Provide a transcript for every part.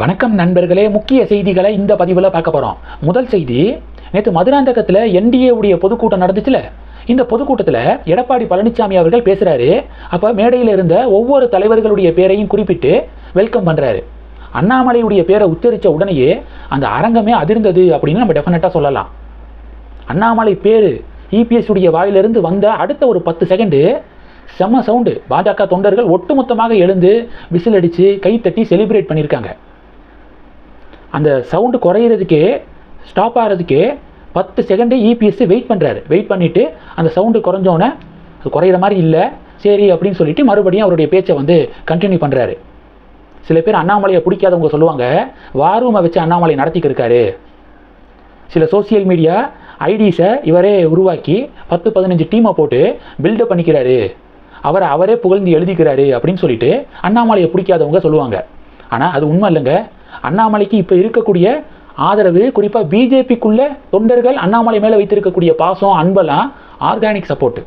வணக்கம் நண்பர்களே முக்கிய செய்திகளை இந்த பதிவில் பார்க்க போகிறோம் முதல் செய்தி நேற்று மதுராந்தகத்தில் என்டிஏவுடைய பொதுக்கூட்டம் நடந்துச்சுல? இந்த பொதுக்கூட்டத்தில் எடப்பாடி பழனிசாமி அவர்கள் பேசுகிறாரு அப்போ மேடையில் இருந்த ஒவ்வொரு தலைவர்களுடைய பேரையும் குறிப்பிட்டு வெல்கம் பண்ணுறாரு அண்ணாமலையுடைய பேரை உச்சரித்த உடனேயே அந்த அரங்கமே அதிர்ந்தது அப்படின்னு நம்ம டெஃபினட்டாக சொல்லலாம். அண்ணாமலை பேர் இபிஎஸ் உடைய வாயிலிருந்து வந்த அடுத்த ஒரு பத்து செகண்டு செம்ம சவுண்டு பாஜக தொண்டர்கள் ஒட்டுமொத்தமாக எழுந்து விசில் அடித்து கைத்தட்டி செலிப்ரேட் பண்ணியிருக்காங்க. அந்த சவுண்டு குறையிறதுக்கே ஸ்டாப் ஆகிறதுக்கே பத்து செகண்டு இபிஎஸ்சி வெயிட் பண்ணுறாரு வெயிட் பண்ணிவிட்டு அந்த சவுண்டு குறைஞ்சோன்னே அது குறையிற மாதிரி இல்லை சரி அப்படின்னு சொல்லிட்டு மறுபடியும் அவருடைய பேச்சை வந்து கண்டினியூ பண்ணுறாரு சில பேர் அண்ணாமலையை பிடிக்காதவங்க சொல்லுவாங்க வாரூமை வச்சு அண்ணாமலை நடத்திக்கிருக்காரு இருக்காரு. சில சோசியல் மீடியா ஐடிஸை இவரே உருவாக்கி பத்து பதினஞ்சு டீமை போட்டு பில்டப் பண்ணிக்கிறாரு. அவரை அவரே புகழ்ந்து எழுதிக்கிறாரு அப்படின்னு சொல்லிட்டு அண்ணாமலையை பிடிக்காதவங்க சொல்லுவாங்க. ஆனால் அது உண்மை இல்லைங்க. அண்ணாமலைக்கு இப்போ இருக்கக்கூடிய ஆதரவு குறிப்பாக பிஜேபிக்குள்ள தொண்டர்கள் அண்ணாமலை மேலே வைத்திருக்கக்கூடிய பாசம் அன்பெல்லாம் ஆர்கானிக் சப்போர்ட்டு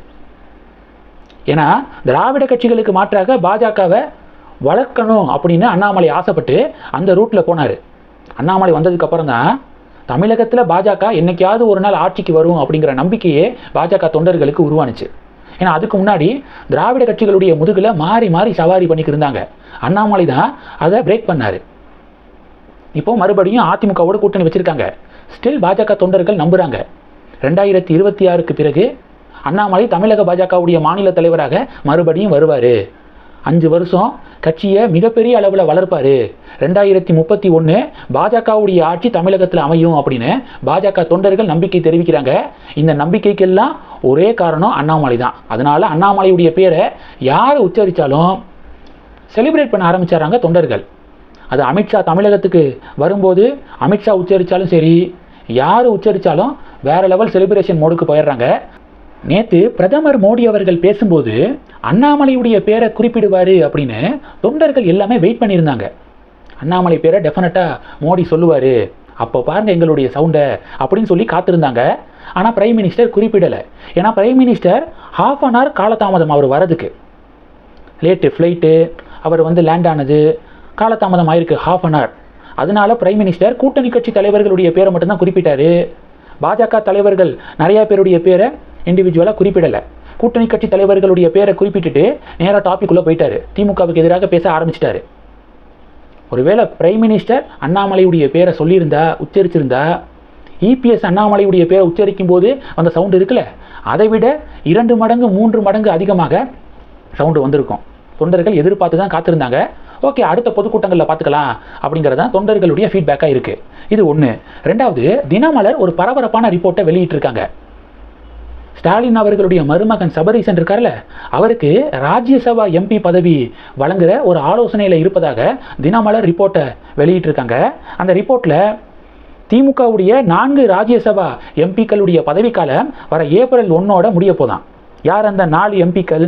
ஏன்னா திராவிட கட்சிகளுக்கு மாற்றாக பாஜகவை வளர்க்கணும் அப்படின்னு அண்ணாமலை ஆசைப்பட்டு அந்த ரூட்டில் போனார். அண்ணாமலை வந்ததுக்கப்புறம் தான் தமிழகத்தில் பாஜக என்னைக்காவது ஒரு நாள் ஆட்சிக்கு வரும் அப்படிங்கிற நம்பிக்கையே பாஜக தொண்டர்களுக்கு உருவானுச்சு. ஏன்னா அதுக்கு முன்னாடி திராவிட கட்சிகளுடைய முதுகில் மாறி மாறி சவாரி பண்ணிக்கிருந்தாங்க அண்ணாமலை தான் அதை பிரேக் பண்ணார். இப்போ மறுபடியும் அதிமுகவோட கூட்டணி வச்சிருக்காங்க. ஸ்டில் பாஜக தொண்டர்கள் நம்புறாங்க. ரெண்டாயிரத்தி இருபத்தி ஆறுக்கு பிறகு அண்ணாமலை தமிழக பாஜகவுடைய மாநில தலைவராக மறுபடியும் வருவார். அஞ்சு வருஷம் கட்சியை மிகப்பெரிய அளவில் வளர்ப்பார். ரெண்டாயிரத்தி முப்பத்தி ஒன்று பாஜகவுடைய ஆட்சி தமிழகத்தில் அமையும் அப்படின்னு பாஜக தொண்டர்கள் நம்பிக்கை தெரிவிக்கிறாங்க. இந்த நம்பிக்கைக்கெல்லாம் ஒரே காரணம் அண்ணாமலை தான். அதனால் அண்ணாமலையுடைய பேரை யார் உச்சரித்தாலும் செலிப்ரேட் பண்ண ஆரம்பிச்சாராங்க தொண்டர்கள். அது அமித்ஷா தமிழகத்துக்கு வரும்போது அமித்ஷா உச்சரித்தாலும் சரி யார் உச்சரித்தாலும் வேறு லெவல் செலிப்ரேஷன் மோடுக்கு போயிடுறாங்க. நேற்று பிரதமர் மோடி அவர்கள் பேசும்போது அண்ணாமலையுடைய பேரை குறிப்பிடுவார் அப்படின்னு தொண்டர்கள் எல்லாமே வெயிட் பண்ணியிருந்தாங்க. அண்ணாமலை பேரை டெஃபினட்டாக மோடி சொல்லுவார். அப்போ பாருங்க எங்களுடைய சவுண்டை அப்படின்னு சொல்லி காத்திருந்தாங்க. ஆனால் பிரைம் மினிஸ்டர் குறிப்பிடலை. ஏன்னா prime minister half an hour காலதாமதம் அவர் வரதுக்கு லேட்டு ஃப்ளைட்டு அவர் வந்து லேண்ட் ஆனது காலதாமதம் ஆயிருக்கு ஹாஃப் அன் ஹவர் அதனால பிரைம் மினிஸ்டர் கூட்டணி கட்சி தலைவர்களுடைய பேரை மட்டும்தான் குறிப்பிட்டாரு. பாஜக தலைவர்கள் நிறையா பேருடைய பேரை இண்டிவிஜுவலாக குறிப்பிடலை. கூட்டணி கட்சி தலைவர்களுடைய பேரை குறிப்பிட்டுட்டு நேராக டாபிக்குள்ளே போயிட்டாரு. திமுகவுக்கு எதிராக பேச ஆரம்பிச்சிட்டாரு. ஒருவேளை பிரைம் மினிஸ்டர் அண்ணாமலையுடைய பேரை சொல்லியிருந்தா உச்சரிச்சிருந்தா இபிஎஸ் அண்ணாமலையுடைய பேரை உச்சரிக்கும் போது அந்த சவுண்டு இருக்குல்ல அதை விட இரண்டு மடங்கு மூன்று மடங்கு அதிகமாக சவுண்டு வந்திருக்கும். தொண்டர்கள் எதிர்பார்த்து தான் காத்திருந்தாங்க. ஓகே அடுத்த பொதுக்கூட்டங்களில் பார்த்துக்கலாம் அப்படிங்கிறதா தொண்டர்களுடைய ஃபீட்பேக்காக இருக்குது இது ஒன்று ரெண்டாவது தினமலர் ஒரு பரபரப்பான ரிப்போர்ட்டை வெளியிட்டிருக்காங்க. ஸ்டாலின் அவர்களுடைய மருமகன் சபரீசன் இருக்கார்ல அவருக்கு ராஜ்யசபா எம்பி பதவி வழங்குகிற ஒரு ஆலோசனையில் இருப்பதாக தினமலர் ரிப்போர்ட்டை வெளியிட்டிருக்காங்க. அந்த ரிப்போர்ட்டில் திமுகவுடைய நான்கு ராஜ்யசபா எம்பிக்களுடைய பதவிக்காலம் வர ஏப்ரல் ஒன்னோட முடிய போதான். யார் அந்த நாலு எம்பிக்கள்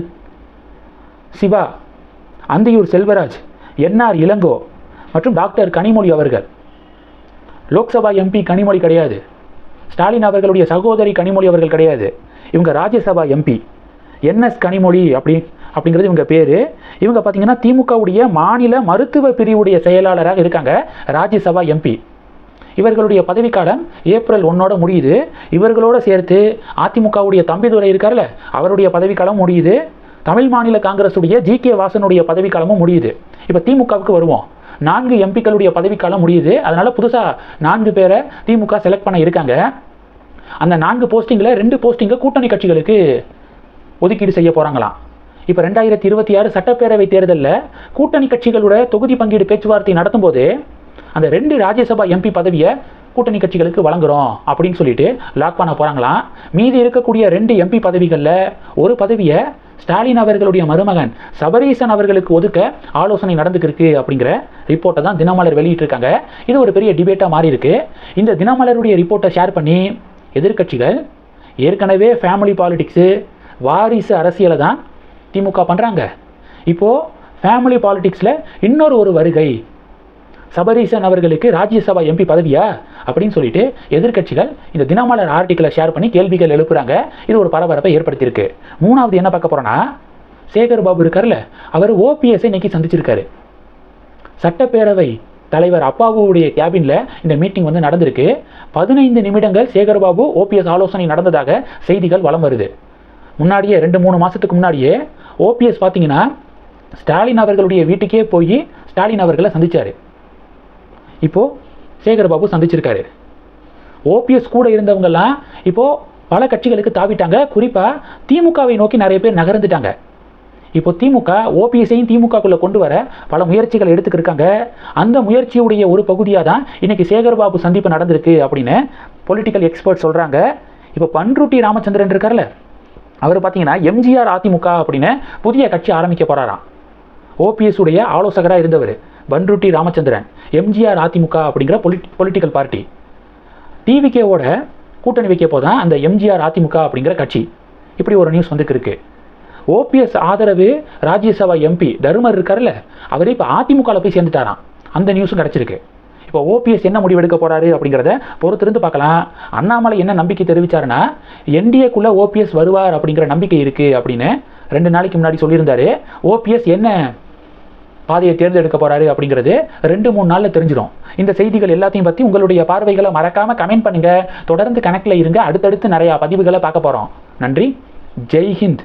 சிவா அந்தியூர் செல்வராஜ். என்ஆர் இளங்கோ மற்றும் டாக்டர் கனிமொழி அவர்கள். லோக்சபா எம்பி கனிமொழி கிடையாது. ஸ்டாலின் அவர்களுடைய சகோதரி கனிமொழி அவர்கள் கிடையாது. இவங்க ராஜ்யசபா எம்பி. என்எஸ் கனிமொழி அப்படி அப்படிங்கிறது இவங்க பேர். இவங்க பார்த்தீங்கன்னா திமுகவுடைய மாநில மருத்துவ பிரிவுடைய செயலாளராக இருக்காங்க ராஜ்யசபா எம்பி. இவர்களுடைய பதவிக்காலம் ஏப்ரல் ஒன்னோட முடியுது. இவர்களோடு சேர்த்து அதிமுகவுடைய தம்பிதுரை இருக்கார்ல அவருடைய பதவிக்காலம் முடியுது. தமிழ் மாநில காங்கிரஸுடைய ஜி கே வாசனுடைய பதவிக்காலமும் முடியுது. இப்போ திமுகவுக்கு வருவோம். நான்கு எம்பிக்களுடைய பதவிக்காலம் முடியுது. அதனால் புதுசாக நான்கு பேரை திமுக செலக்ட் பண்ண இருக்காங்க. அந்த நான்கு போஸ்டிங்கில் ரெண்டு போஸ்டிங்கை கூட்டணி கட்சிகளுக்கு ஒதுக்கீடு செய்ய போகிறாங்களாம் இப்போ ரெண்டாயிரத்தி இருபத்தி ஆறு சட்டப்பேரவை தேர்தலில் கூட்டணி கட்சிகளோட தொகுதி பங்கீடு பேச்சுவார்த்தை நடத்தும்போது அந்த ரெண்டு ராஜ்யசபா எம்பி பதவியை கூட்டணி கட்சிகளுக்கு வழங்குறோம் அப்படின்னு சொல்லிட்டு லாக் பண்ண போகிறாங்களாம் மீதி இருக்கக்கூடிய ரெண்டு எம்பி பதவிகளில் ஒரு பதவியை ஸ்டாலின் அவர்களுடைய மருமகன் சபரீசன் அவர்களுக்கு ஒதுக்க ஆலோசனை நடந்துக்கிருக்கு அப்படிங்கிற ரிப்போர்ட்டை தான் தினமலர் வெளியிட்டிருக்காங்க. இது ஒரு பெரிய டிபேட்டாக மாறி இருக்கு இந்த தினமலருடைய ரிப்போர்ட்டை ஷேர் பண்ணி எதிர்க்கட்சிகள் ஏற்கனவே ஃபேமிலி பாலிடிக்ஸு வாரிசு அரசியலை தான் திமுக பண்ணுறாங்க இப்போது ஃபேமிலி பாலிடிக்ஸில் இன்னொரு ஒரு வருகை சபரீசன் அவர்களுக்கு ராஜ்யசபா எம்பி பதவியா? அப்படின்னு சொல்லிட்டு எதிர்க்கட்சிகள் இந்த தினமலர் ஆர்டிக்கலை ஷேர் பண்ணி கேள்விகள் எழுப்புறாங்க. இது ஒரு பரபரப்பை ஏற்படுத்தியிருக்கு. மூணாவது என்ன பார்க்க போறோம்னா சேகர் பாபு இருக்கார்ல அவர் ஓபிஎஸ்ஐ இன்னைக்கு சந்திச்சிருக்காரு. சட்டப்பேரவை தலைவர் அப்பாவுடைய கேபினில் இந்த மீட்டிங் வந்து நடந்திருக்கு. பதினைந்து நிமிடங்கள் சேகர்பாபு ஓபிஎஸ் ஆலோசனை நடந்ததாக செய்திகள் வலம் வருது. முன்னாடியே ரெண்டு மூணு மாதத்துக்கு முன்னாடியே ஓபிஎஸ் பார்த்தீங்கன்னா ஸ்டாலின் அவர்களுடைய வீட்டுக்கே போய் ஸ்டாலின் அவர்களை சந்தித்தார் இப்போது சேகர்பாபு சந்திச்சிருக்காரு. ஓபிஎஸ் கூட இருந்தவங்கெல்லாம் இப்போது பல கட்சிகளுக்கு தாவிட்டாங்க. குறிப்பாக திமுகவை நோக்கி நிறைய பேர் நகர்ந்துட்டாங்க. இப்போ திமுக ஓபிஎஸ்ஸையும் திமுகக்குள்ளே கொண்டு வர பல முயற்சிகள் எடுத்துக்கிருக்காங்க அந்த முயற்சியுடைய ஒரு பகுதியாக தான் இன்றைக்கி சேகர்பாபு சந்திப்பு நடந்திருக்கு அப்படின்னு பொலிட்டிக்கல் எக்ஸ்பர்ட் சொல்கிறாங்க இப்போ பன்ருட்டி ராமச்சந்திரன் இருக்கார்ல அவர் பார்த்தீங்கன்னா எம்ஜிஆர் அதிமுக அப்படின்னு புதிய கட்சி ஆரம்பிக்க போகிறாராம் ஓபிஎஸ் உடைய ஆலோசகராக இருந்தவர். பன்ருட்டி ராமச்சந்திரன் எம்ஜிஆர் அதிமுக அப்படிங்கிற பொலிட் பொலிட்டிக்கல் பார்ட்டி டிவிகேவோட கூட்டணி வைக்க போதான் அந்த எம்ஜிஆர் அதிமுக அப்படிங்கிற கட்சி. இப்படி ஒரு நியூஸ் வந்துட்டு இருக்கு. ஓபிஎஸ் ஆதரவு ராஜ்யசபா எம்பி தருமர் இருக்கார்ல அவர் இப்போ அதிமுகவில் போய் சேர்ந்துட்டாராம். அந்த நியூஸும் கிடச்சிருக்கு. இப்போ ஓபிஎஸ் என்ன முடிவெடுக்க போகிறாரு அப்படிங்கிறத பொறுத்திருந்து பார்க்கலாம். அண்ணாமலை என்ன நம்பிக்கை தெரிவிச்சாருன்னா என்டிஏக்குள்ளே ஓபிஎஸ் வருவார் அப்படிங்கிற நம்பிக்கை இருக்குது அப்படின்னு ரெண்டு நாளைக்கு முன்னாடி சொல்லியிருந்தாரு. ஓபிஎஸ் என்ன பாதையை தேர்ந்தெடுக்க போறாரு அப்படிங்கிறது ரெண்டு மூணு நாள்ல தெரிஞ்சிடும். இந்த செய்திகள் எல்லாத்தையும் பத்தி உங்களுடைய பார்வைகளை மறக்காம கமெண்ட் பண்ணுங்க. தொடர்ந்து கணக்கில் இருங்க. அடுத்தடுத்து நிறைய பதிவுகளை பார்க்க போறோம். நன்றி. ஜெய்ஹிந்த்